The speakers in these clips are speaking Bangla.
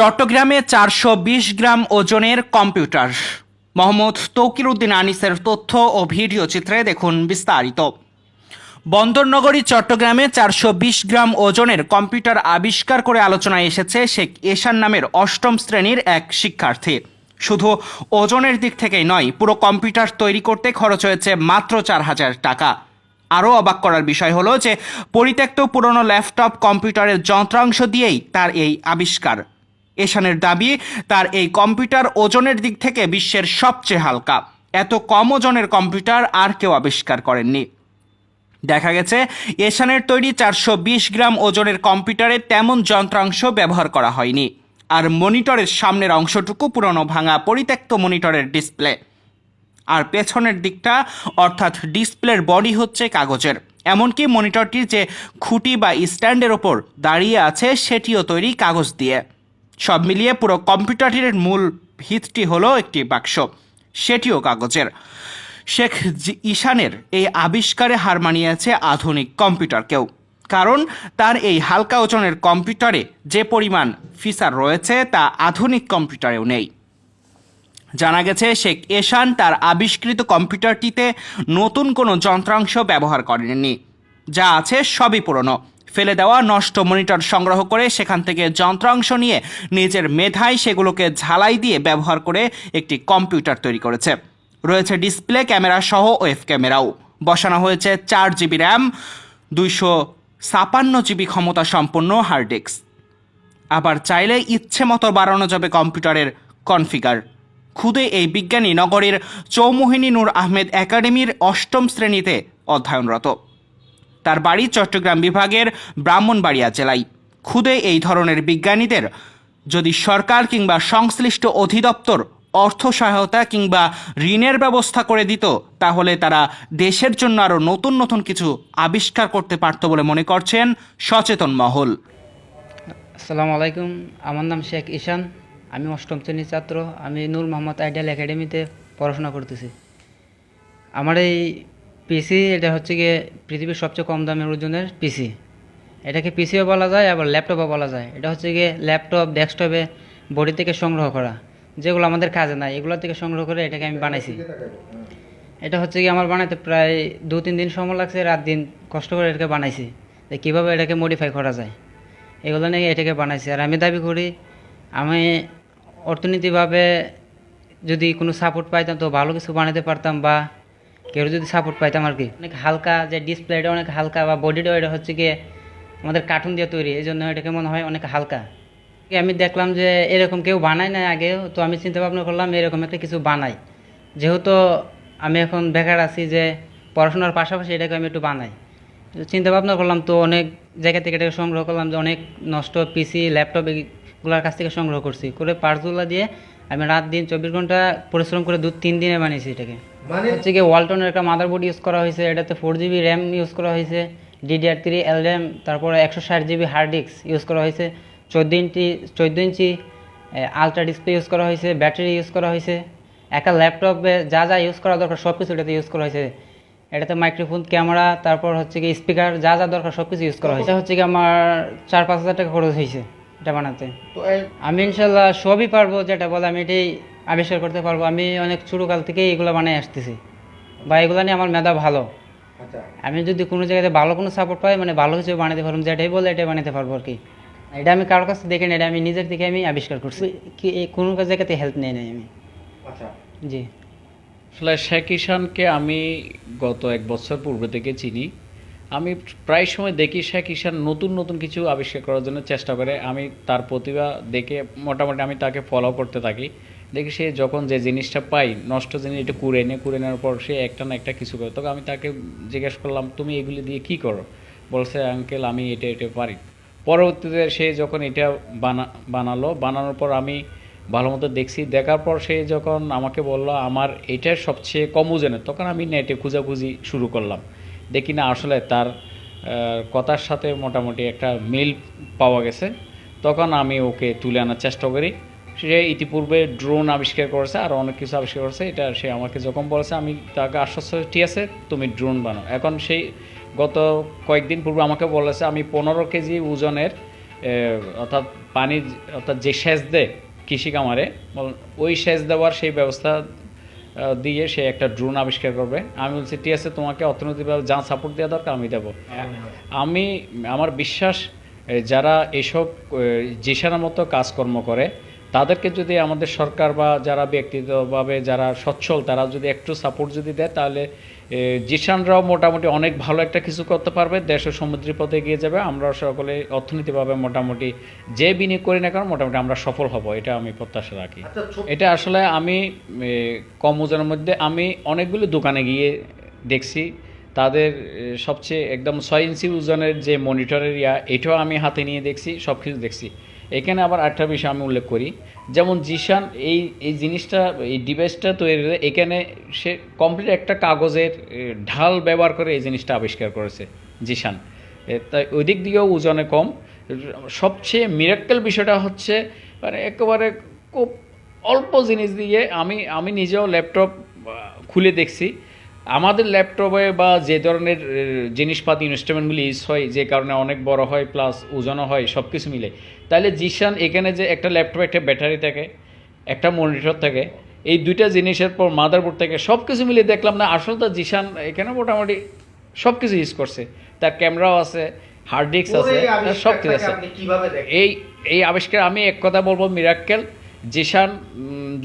চট্টগ্রামে চারশো বিশ গ্রাম ওজনের কম্পিউটার। মোহাম্মদ তৌকির উদ্দিন আনিসের তথ্য ও ভিডিও চিত্রে দেখুন বিস্তারিত। বন্দরনগরী চট্টগ্রামে চারশো বিশ গ্রাম ওজনের কম্পিউটার আবিষ্কার করে আলোচনায় এসেছে শেখ এশান নামের অষ্টম শ্রেণির এক শিক্ষার্থী। শুধু ওজনের দিক থেকেই নয়, পুরো কম্পিউটার তৈরি করতে খরচ হয়েছে মাত্র চার হাজার টাকা। আরও অবাক করার বিষয় হলো যে, পরিত্যক্ত পুরনো ল্যাপটপ কম্পিউটারের যন্ত্রাংশ দিয়েই তার এই আবিষ্কার। এশানের দাবি, তার এই কম্পিউটার ওজনের দিক থেকে বিশ্বের সবচেয়ে হালকা। এত কম ওজনের কম্পিউটার আর কেউ আবিষ্কার করেননি। দেখা গেছে এশানের তৈরি চারশো বিশ গ্রাম ওজনের কম্পিউটারে তেমন যন্ত্রাংশ ব্যবহার করা হয়নি। আর মনিটরের সামনের অংশটুকু পুরনো ভাঙা পরিত্যক্ত মনিটরের ডিসপ্লে। আর পেছনের দিকটা, অর্থাৎ ডিসপ্লের বডি হচ্ছে কাগজের। এমনকি মনিটরটির যে খুঁটি বা স্ট্যান্ডের ওপর দাঁড়িয়ে আছে, সেটিও তৈরি কাগজ দিয়ে। সব মিলিয়ে পুরো কম্পিউটারটির মূল ভিতটি হলো একটি বাক্স, সেটিও কাগজের। শেখ ঈশানের এই আবিষ্কারে হার মানিয়েছে আধুনিক কম্পিউটারকেও কারণ তার এই হালকা ওজনের কম্পিউটারে যে পরিমাণ ফিচার রয়েছে তা আধুনিক কম্পিউটারেও নেই। জানা গেছে শেখ এশান তার আবিষ্কৃত কম্পিউটারটিতে নতুন কোনো যন্ত্রাংশ ব্যবহার করেননি। যা আছে সবই পুরনো। ফেলে দেওয়া, নষ্ট মনিটর সংগ্রহ করে সেখান থেকে যন্ত্রাংশ নিয়ে নিজের মেধায় সেগুলোকে ঝালাই দিয়ে ব্যবহার করে একটি কম্পিউটার তৈরি করেছে। রয়েছে ডিসপ্লে ক্যামেরা সহ ওয়েব ক্যামেরাও। বসানো হয়েছে চার জিবি র্যাম, দুইশো ছাপান্ন জিবি ক্ষমতা সম্পন্ন হার্ড ডিস্ক। আবার চাইলে ইচ্ছে মতো বাড়ানো যাবে কম্পিউটারের কনফিগার। খুদে এই বিজ্ঞানী নগরীর চৌমোহিনী নূর আহমেদ একাডেমির অষ্টম শ্রেণীতে অধ্যয়নরত। তার বাড়ি চট্টগ্রাম বিভাগের ব্রাহ্মণবাড়িয়া জেলায়। খুদে এই ধরনের বিজ্ঞানীদের যদি সরকার কিংবা সংশ্লিষ্ট অধিদপ্তর অর্থ সহায়তা কিংবা ঋণের ব্যবস্থা করে দিত, তাহলে তারা দেশের জন্য আরও নতুন নতুন কিছু আবিষ্কার করতে পারত বলে মনে করছেন সচেতন মহল। আসসালামু আলাইকুম, আমার নাম শেখ ঈশান, আমি অষ্টম শ্রেণির ছাত্র, আমি নূর মোহাম্মদ আইডিয়াল একাডেমিতে পড়াশোনা করতেছি। আমার এই পিসি এটা হচ্ছে গিয়ে পৃথিবীর সবচেয়ে কম দামের ওজনের পিসি এটাকে পিসিও বলা যায়, আবার ল্যাপটপও বলা যায়। এটা হচ্ছে গিয়ে ল্যাপটপ, ডেস্কটপে বডি থেকে সংগ্রহ করা। যেগুলো আমাদের কাজে নাই, এগুলো থেকে সংগ্রহ করে এটাকে আমি বানাইছি। এটা হচ্ছে কি আমার বানাইতে প্রায় দু তিন দিন সময় লাগছে, রাত দিন কষ্ট করে এটাকে বানাইছি। যে কীভাবে এটাকে মডিফাই করা যায়। এগুলো নিয়ে এটাকে বানাইছি। আর আমি দাবি করি, আমি অর্থনীতিভাবে যদি কোনো সাপোর্ট পাইতাম তো ভালো কিছু বানাতে পারতাম বা কেউ যদি সাপোর্ট পাইতাম আর কি? অনেক হালকা যে ডিসপ্লেটা অনেক হালকা বা বডিটা এটা হচ্ছে গিয়ে আমাদের কার্টুন দিয়ে তৈরি, এই জন্য এটাকে মনে হয় অনেক হালকা। আমি দেখলাম যে এরকম কেউ বানায় না আগেও তো আমি চিন্তা ভাবনা করলাম এরকম একটা কিছু বানাই। যেহেতু আমি এখন বেকার আছি যে পড়াশোনার পাশাপাশি এটাকে আমি একটু বানাই। চিন্তা ভাবনা করলাম তো অনেক জায়গা থেকে এটাকে সংগ্রহ করলাম যে অনেক নষ্ট পিসি ল্যাপটপ এগুলোর কাছ থেকে সংগ্রহ করছি। করে পার্টসগুলো দিয়ে আমি রাত দিন চব্বিশ ঘণ্টা পরিশ্রম করে দু তিন দিনে বানিয়েছি এটাকে। মানে হচ্ছে গিয়ে ওয়ালটনের একটা মাদারবোর্ড ইউজ করা হয়েছে এটাতে ফোর জিবি র্যাম ইউজ করা হয়েছে ডিডিআর থ্রি এল র্যাম তারপরে একশো ষাট জিবি হার্ড ডিস্ক ইউজ করা হয়েছে চোদ্দ ইঞ্চি চোদ্দ ইঞ্চি আলট্রা ডিসপ্লে ইউজ করা হয়েছে ব্যাটারি ইউজ করা হয়েছে একটা ল্যাপটপে যা যা ইউজ করা দরকার সব কিছু এটাতে ইউজ করা হয়েছে। এটাতে মাইক্রোফোন ক্যামেরা তারপর হচ্ছে কি স্পিকার যা যা দরকার সব কিছু ইউজ করা হয়েছে। এটা হচ্ছে কি আমার চার পাঁচ হাজার টাকা খরচ হয়েছে। এটা বানাতে। তো আমি ইনশাল্লাহ সবই পারব যেটা বলে আমি এটাই আবিষ্কার করতে পারব। আমি অনেক ছোটোকাল থেকেই এগুলো বানিয়ে আসতেছি। বা এগুলো নিয়ে আমার মেধা ভালো। আচ্ছা। আমি যদি কোনো জায়গাতে ভালো কোনো সাপোর্ট পাই মানে ভালো কিছু বানাতে পারব যেটাই বলে এটাই বানাতে পারব আর কি। এটা আমি কারোর কাছে দেখে না এটা আমি নিজের থেকে আমি আবিষ্কার করছি। কি এই কোনো জায়গাতে হেল্প নেই নাই আমি। আচ্ছা। জি। আসলে শেখ ঈশানকে আমি গত এক বছর পূর্বে থেকে চিনি। আমি প্রায় সময় দেখি শেখ ঈশান নতুন নতুন কিছু আবিষ্কার করার জন্য চেষ্টা করে। আমি তার প্রতিভা দেখে মোটামুটি আমি তাকে ফলো করতে থাকি। দেখি সে যখন যে জিনিসটা পাই, নষ্ট জিনিস এটা কুড়ে নিয়ে কুড়ে নেওয়ার পর সে একটা না একটা কিছু করে। তখন আমি তাকে জিজ্ঞেস করলাম, তুমি এগুলি দিয়ে কি করো? বলছে, আঙ্কেল, আমি এটা এটা পারি। পরবর্তীতে সে যখন এটা বানা, বানালো, বানানোর পর আমি ভালো মতো দেখছি। দেখার পর সে যখন আমাকে বলল, আমার এটা সবচেয়ে কম ওজনের, তখন আমি নেটে খুঁজাখুঁজি শুরু করলাম। দেখি না, আসলে তার কথার সাথে মোটামুটি একটা মিল পাওয়া গেছে। তখন আমি ওকে তুলে আনার চেষ্টা করি। সে ইতিপূর্বে ড্রোন আবিষ্কার করেছে আর অনেক কিছু আবিষ্কার করেছে। এটা সে আমাকে যখন বলেছে, আমি তাকে আশ্বস্ত ঠিক আছে, তুমি ড্রোন বানাও। এখন সেই গত কয়েকদিন পূর্বে আমাকে বলেছে, আমি পনেরো কেজি ওজনের অর্থাৎ পানি অর্থাৎ যে সেচ দেয় কৃষি কামারে ওই সেচ দেওয়ার সেই ব্যবস্থা দিয়ে সে একটা ড্রোন আবিষ্কার করবে। আমি বলছি, ঠিক আছে, তোমাকে অর্থনৈতিকভাবে যা সাপোর্ট দেওয়া দরকার, আমি দেবো। আমি, আমার বিশ্বাস যারা এসব জিসানের মতো কাজকর্ম করে তাদেরকে যদি আমাদের সরকার বা যারা ব্যক্তিগতভাবে যারা সচ্ছল তারা যদি একটু সাপোর্ট যদি দেয় তাহলে জিসানরাও মোটামুটি অনেক ভালো একটা কিছু করতে পারবে দেশ ও সমুদ্রের পথে এগিয়ে যাবে। আমরা সকলে অর্থনৈতিকভাবে মোটামুটি যে বিনিয়োগ করি না কারণ মোটামুটি আমরা সফল হব এটা আমি প্রত্যাশা রাখি। এটা আসলে আমি কম ওজনের মধ্যে আমি অনেকগুলো দোকানে গিয়ে দেখছি। তাদের সবচেয়ে একদম ছয় ইঞ্চি ওজনের যে মনিটরের ইয়া এটাও আমি হাতে নিয়ে দেখছি সব কিছু দেখছি। এখানে আবার আরেকটা বিষয় আমি উল্লেখ করি। যেমন জিশান, এই এই জিনিসটা, এই ডিভাইসটা তৈরি এখানে সে কমপ্লিট একটা কাগজের ঢাল ব্যবহার করে এই জিনিসটা আবিষ্কার করেছে জিশান। তাই ওই দিক দিয়েও ওজনে কম। সবচেয়ে মিরাক্কেল বিষয়টা হচ্ছে মানে একেবারে খুব অল্প জিনিস দিয়ে আমি আমি নিজেও ল্যাপটপ খুলে দেখছি। আমাদের ল্যাপটপে বা যে ধরনের জিনিসপাতি ইনস্ট্রুমেন্টগুলি ইউজ হয় যে কারণে অনেক বড় হয় প্লাস ওজনও হয় সব কিছু মিলে। তাহলে জিশান এখানে যে একটা ল্যাপটপে একটা ব্যাটারি থাকে একটা মনিটর থাকে এই দুইটা জিনিসের পর মাদারবোর্ড থেকে সব কিছু মিলিয়ে দেখলাম না আসলে তো জিশান এখানে মোটামুটি সব কিছু ইউজ করছে। তার ক্যামেরাও আছে হার্ড ডিস্ক আছে সব কিছু আছে। এই এই আবিষ্কার আমি এক কথা বলব মিরাক্কেল জিশান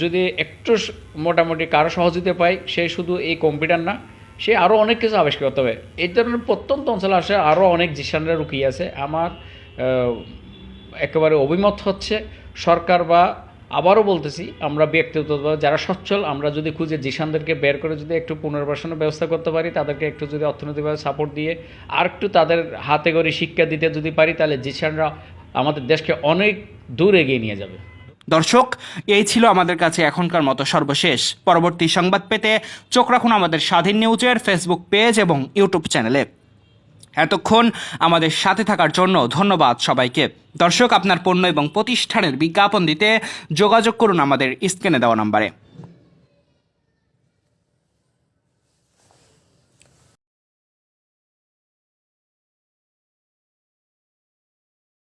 যদি একটু মোটামুটি কারও সহযোগিতা পায়, সে শুধু এই কম্পিউটার না, সে আরও অনেক কিছু আবিষ্কার করতে হবে এই ধরনের প্রত্যন্ত অঞ্চলে আসে আরও অনেক জিশানরা রুকিয়ে আছে। আমার একেবারে অভিমত হচ্ছে সরকার বা, আবারও বলতেছি, আমরা ব্যক্তিগতভাবে যারা সচ্ছল, আমরা যদি খুঁজে জিশানদেরকে বের করে যদি একটু পুনর্বাসনের ব্যবস্থা করতে পারি, তাদেরকে একটু যদি অর্থনৈতিকভাবে সাপোর্ট দিয়ে আর একটু তাদের হাতে করে শিক্ষা দিতে যদি পারি, তাহলে জিশানরা আমাদের দেশকে অনেক দূর এগিয়ে নিয়ে যাবে। দর্শক, এই ছিল আমাদের কাছে এখনকার মতো সর্বশেষ। পরবর্তী সংবাদ পেতে চোখ রাখুন আমাদের স্বাধীন নিউজের ফেসবুক পেজ এবং ইউটিউব চ্যানেলে। এতক্ষণ আমাদের সাথে থাকার জন্য ধন্যবাদ সবাইকে। দর্শক, আপনার পণ্য এবং প্রতিষ্ঠানের বিজ্ঞাপন দিতে যোগাযোগ করুন আমাদের স্ক্রিনে দেওয়া নম্বরে।